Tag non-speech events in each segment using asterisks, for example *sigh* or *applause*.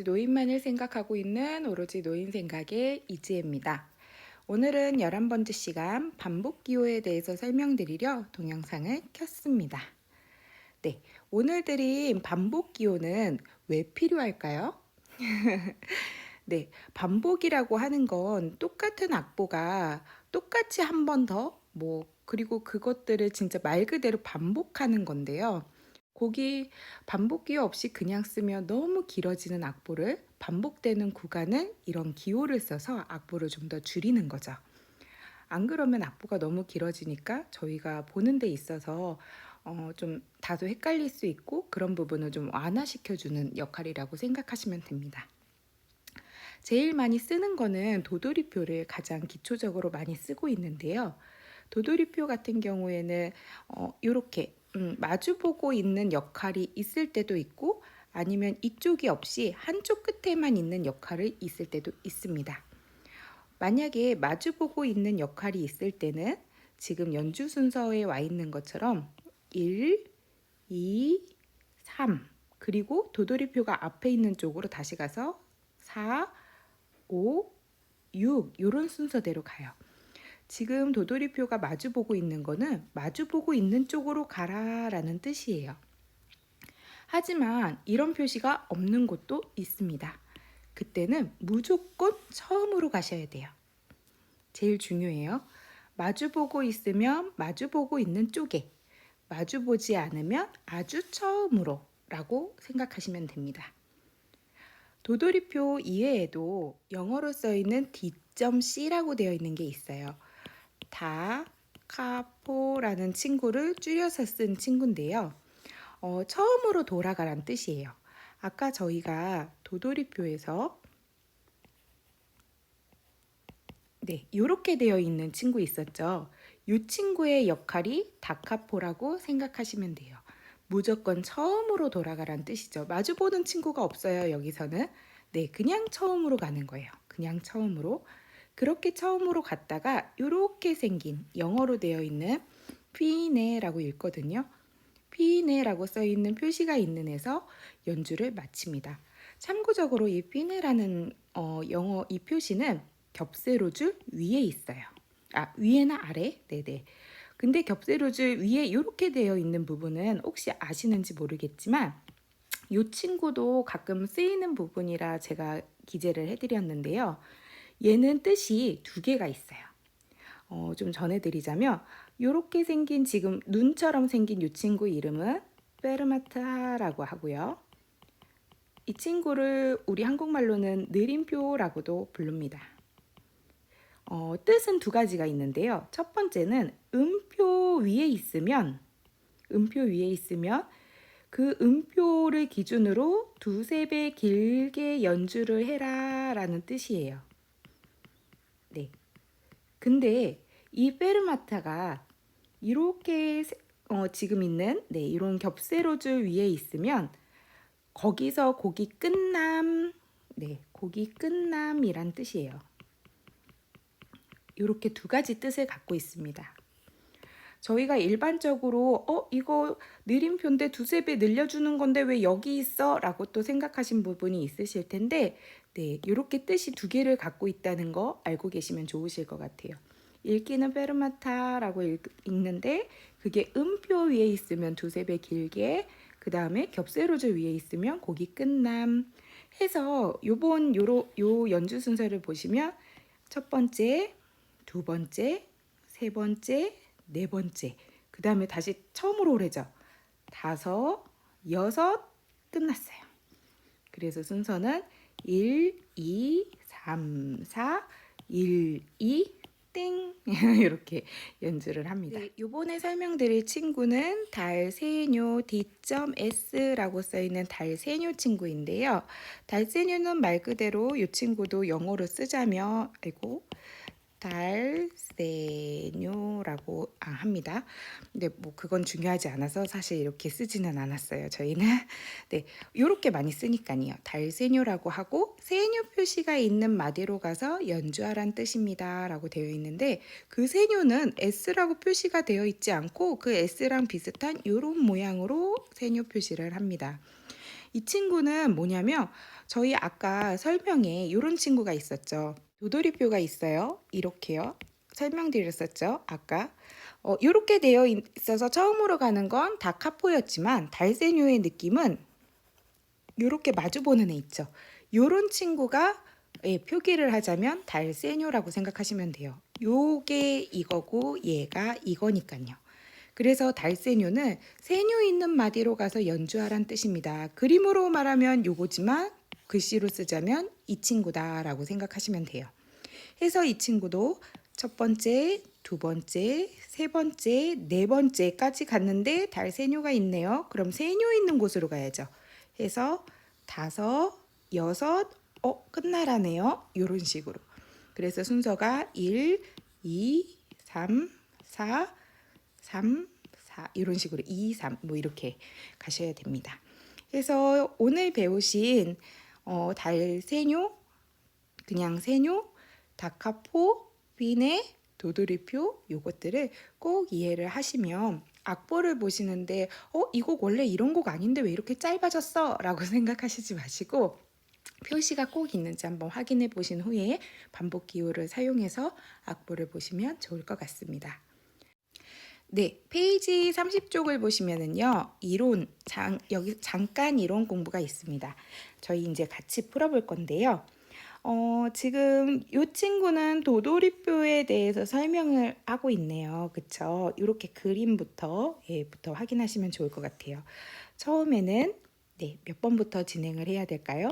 오로지 노인만을 생각하고 있는 오로지 노인 생각의 이지혜입니다. 오늘은 11번째 시간 반복 기호에 대해서 설명드리려 동영상을 켰습니다. 네, 오늘 드린 반복 기호는 왜 필요할까요? *laughs* 네, 반복이라고 하는 건 똑같은 악보가 똑같이 한 번 더, 뭐, 그리고 그것들을 진짜 말 그대로 반복하는 건데요. 곡이 반복 기호 없이 그냥 쓰면 너무 길어지는 악보를 반복되는 구간은 이런 기호를 써서 악보를 좀 더 줄이는 거죠. 안 그러면 악보가 너무 길어지니까 저희가 보는 데 있어서 어, 좀 다소 헷갈릴 수 있고 그런 부분을 좀 완화시켜주는 역할이라고 생각하시면 됩니다. 제일 많이 쓰는 거는 도돌이표를 가장 기초적으로 많이 쓰고 있는데요. 도돌이표 같은 경우에는 어, 이렇게 음, 마주보고 있는 역할이 있을 때도 있고 아니면 이쪽이 없이 한쪽 끝에만 있는 역할이 있을 때도 있습니다. 만약에 마주보고 있는 역할이 있을 때는 지금 연주 순서에 와 있는 것처럼 1, 2, 3 그리고 도돌이표가 앞에 있는 쪽으로 다시 가서 4, 5, 6 이런 순서대로 가요. 지금 도돌이표가 마주보고 있는 거는 마주보고 있는 쪽으로 가라 라는 뜻이에요. 하지만 이런 표시가 없는 곳도 있습니다. 그때는 무조건 처음으로 가셔야 돼요. 제일 중요해요. 마주보고 있으면 마주보고 있는 쪽에, 마주보지 않으면 아주 처음으로 라고 생각하시면 됩니다. 도돌이표 이외에도 영어로 써 있는 D.C라고 되어 있는 게 있어요. 다, 카포라는 친구를 줄여서 쓴 친구인데요. 어, 처음으로 돌아가란 뜻이에요. 아까 저희가 도돌이표에서 네, 이렇게 되어 있는 친구 있었죠. 이 친구의 역할이 다카포라고 생각하시면 돼요. 무조건 처음으로 돌아가란 뜻이죠. 마주보는 친구가 없어요, 여기서는. 네, 그냥 처음으로 가는 거예요. 그냥 처음으로. 그렇게 처음으로 갔다가 이렇게 생긴 영어로 되어 있는 피네라고 읽거든요. 피네라고 써 있는 표시가 있는 에서 연주를 마칩니다. 참고적으로 이 피네라는 어, 영어 이 표시는 겹세로줄 위에 있어요. 아 위에나 아래? 네네. 근데 겹세로줄 위에 이렇게 되어 있는 부분은 혹시 아시는지 모르겠지만 이 친구도 가끔 쓰이는 부분이라 제가 기재를 해드렸는데요. 얘는 뜻이 두 개가 있어요. 어, 좀 전해드리자면 이렇게 생긴 지금 눈처럼 생긴 이 친구 이름은 페르마타라고 하고요. 이 친구를 우리 한국말로는 느림표라고도 부릅니다. 어, 뜻은 두 가지가 있는데요. 첫 번째는 음표 위에 있으면 음표 위에 있으면 그 음표를 기준으로 두세 배 길게 연주를 해라 라는 뜻이에요. 네. 근데 이 페르마타가 이렇게 어, 지금 있는 네, 이런 겹세로줄 위에 있으면 거기서 곡이 끝남, 네, 곡이 끝남이란 뜻이에요. 이렇게 두 가지 뜻을 갖고 있습니다. 저희가 일반적으로 어 이거 느림표인데 두세 배 늘려주는 건데 왜 여기 있어? 라고 또 생각하신 부분이 있으실 텐데 네 이렇게 뜻이 두 개를 갖고 있다는 거 알고 계시면 좋으실 것 같아요. 읽기는 페르마타라고 읽, 읽는데 그게 음표 위에 있으면 두세 배 길게 그 다음에 겹세로즈 위에 있으면 곡이 끝남 해서 요번 요로 요 연주 순서를 보시면 첫 번째 두 번째, 세 번째, 네 번째. 그 다음에 다시 처음으로 오래죠. 다섯, 여섯, 끝났어요. 그래서 순서는 1, 2, 3, 4, 1, 2, 땡 *laughs* 이렇게 연주를 합니다. 네, 이번에 설명드릴 친구는 달세뇨 D.S라고 써있는 달세뇨 친구인데요. 달세뇨는 말 그대로 이 친구도 영어로 쓰자면 아이고 달세뇨라고 아, 합니다. 근데 뭐 그건 중요하지 않아서 사실 이렇게 쓰지는 않았어요. 저희는 *laughs* 네 이렇게 많이 쓰니까요. 달세뇨라고 하고 세뇨 표시가 있는 마디로 가서 연주하란 뜻입니다라고 되어 있는데 그 세뇨는 S라고 표시가 되어 있지 않고 그 S랑 비슷한 이런 모양으로 세뇨 표시를 합니다. 이 친구는 뭐냐면 저희 아까 설명에 이런 친구가 있었죠. 도돌이표가 있어요. 이렇게요. 설명드렸었죠. 아까. 어, 이렇게 되어 있어서 처음으로 가는 건 다 카포였지만 달세뇨의 느낌은 이렇게 마주보는 애 있죠. 요런 친구가 예, 표기를 하자면 달세뇨라고 생각하시면 돼요. 요게 이거고 얘가 이거니까요. 그래서 달세뇨는 세뇨 있는 마디로 가서 연주하란 뜻입니다. 그림으로 말하면 요거지만 글씨로 쓰자면 이 친구다라고 생각하시면 돼요. 해서 이 친구도 첫 번째, 두 번째, 세 번째, 네 번째까지 갔는데 달 세뇨가 있네요. 그럼 세뇨 있는 곳으로 가야죠. 해서 다섯, 여섯, 어, 끝나라네요. 이런 식으로. 그래서 순서가 1, 2, 3, 4, 3, 4 이런 식으로 2, 3 뭐 이렇게 가셔야 됩니다. 그래서 오늘 배우신 어, 달 세뇨, 그냥 세뇨, 다카포, 비네, 도돌이표 요것들을 꼭 이해를 하시면 악보를 보시는데 어, 이 곡 원래 이런 곡 아닌데 왜 이렇게 짧아졌어? 라고 *laughs* 생각하시지 마시고 표시가 꼭 있는지 한번 확인해 보신 후에 반복 기호를 사용해서 악보를 보시면 좋을 것 같습니다. 네, 페이지 30쪽을 보시면은요. 이론, 장, 여기 잠깐 이론 공부가 있습니다. 저희 이제 같이 풀어볼 건데요. 어, 지금 이 친구는 도돌이표에 대해서 설명을 하고 있네요. 그쵸? 이렇게 그림부터, 예, 부터 확인하시면 좋을 것 같아요. 처음에는, 네, 몇 번부터 진행을 해야 될까요?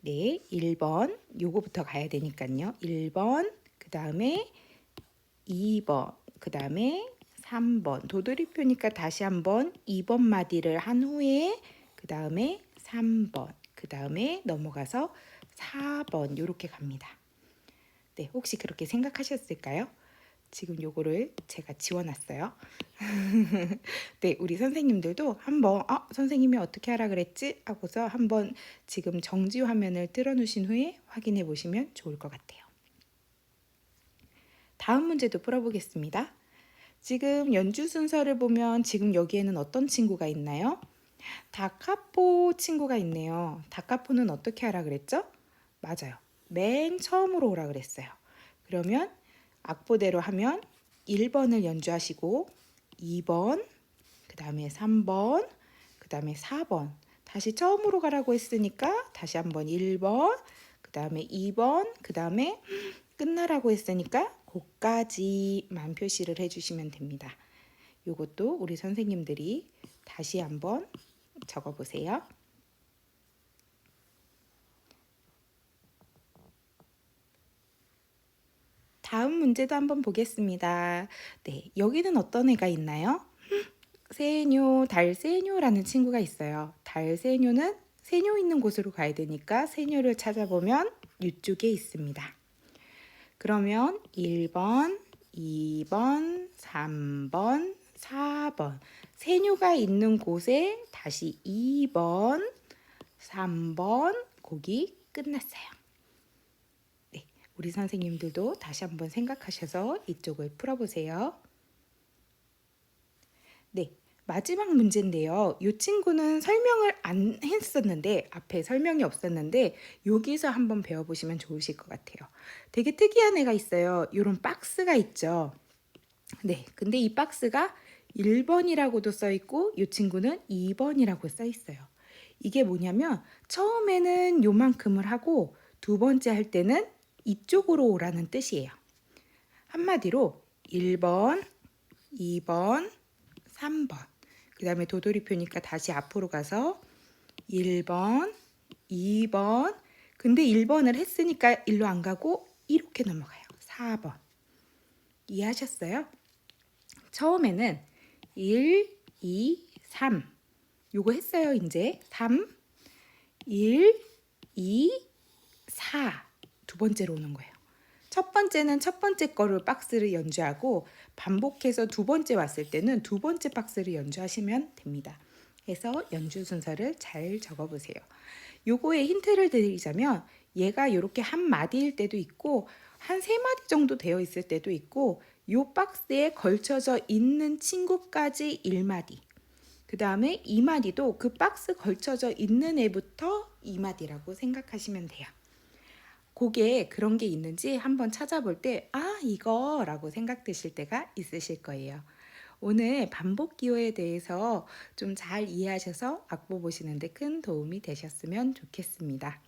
네, 1번, 요거부터 가야 되니까요. 1번, 그 다음에 2번, 그 다음에 3번. 도돌이표니까 다시 한번 2번 마디를 한 후에 그 다음에 3번, 그 다음에 넘어가서 4번 이렇게 갑니다. 네, 혹시 그렇게 생각하셨을까요? 지금 요거를 제가 지워놨어요. *laughs* 네, 우리 선생님들도 한번 어, 선생님이 어떻게 하라 그랬지? 하고서 한번 지금 정지 화면을 뜰어놓으신 후에 확인해 보시면 좋을 것 같아요. 다음 문제도 풀어보겠습니다. 지금 연주 순서를 보면 지금 여기에는 어떤 친구가 있나요? 다카포 친구가 있네요. 다카포는 어떻게 하라 그랬죠? 맞아요. 맨 처음으로 오라 그랬어요. 그러면 악보대로 하면 1번을 연주하시고 2번, 그 다음에 3번, 그 다음에 4번. 다시 처음으로 가라고 했으니까 다시 한번 1번, 그 다음에 2번, 그 다음에 끝나라고 했으니까 고까지만 표시를 해주시면 됩니다. 이것도 우리 선생님들이 다시 한번 적어보세요. 다음 문제도 한번 보겠습니다. 네, 여기는 어떤 애가 있나요? 세뇨, 달세뇨라는 친구가 있어요. 달세뇨는 세뇨 있는 곳으로 가야 되니까 세뇨를 찾아보면 이쪽에 있습니다. 그러면 1번, 2번, 3번, 4번. 세뇨가 있는 곳에 다시 2번, 3번, 곡이 끝났어요. 네, 우리 선생님들도 다시 한번 생각하셔서 이쪽을 풀어보세요. 네, 마지막 문제인데요. 이 친구는 설명을 안 했었는데 앞에 설명이 없었는데 여기서 한번 배워보시면 좋으실 것 같아요. 되게 특이한 애가 있어요. 이런 박스가 있죠. 네, 근데 이 박스가 1번이라고도 써 있고 이 친구는 2번이라고 써 있어요. 이게 뭐냐면 처음에는 요만큼을 하고 두 번째 할 때는 이쪽으로 오라는 뜻이에요. 한마디로 1번, 2번, 3번. 그 다음에 도돌이표니까 다시 앞으로 가서 1번, 2번. 근데 1번을 했으니까 일로 안 가고 이렇게 넘어가요. 4번. 이해하셨어요? 처음에는 1, 2, 3. 요거 했어요, 이제. 3, 1, 2, 4. 두 번째로 오는 거예요. 첫 번째는 첫 번째 거를 박스를 연주하고 반복해서 두 번째 왔을 때는 두 번째 박스를 연주하시면 됩니다. 해서 연주 순서를 잘 적어 보세요. 요거에 힌트를 드리자면 얘가 이렇게 한 마디일 때도 있고 한 세 마디 정도 되어 있을 때도 있고 요 박스에 걸쳐져 있는 친구까지 1마디. 그 다음에 이마디도 그 박스 걸쳐져 있는 애부터 이마디라고 생각하시면 돼요. 곡에 그런 게 있는지 한번 찾아볼 때, 아, 이거 라고 생각되실 때가 있으실 거예요. 오늘 반복 기호에 대해서 좀 잘 이해하셔서 악보 보시는데 큰 도움이 되셨으면 좋겠습니다.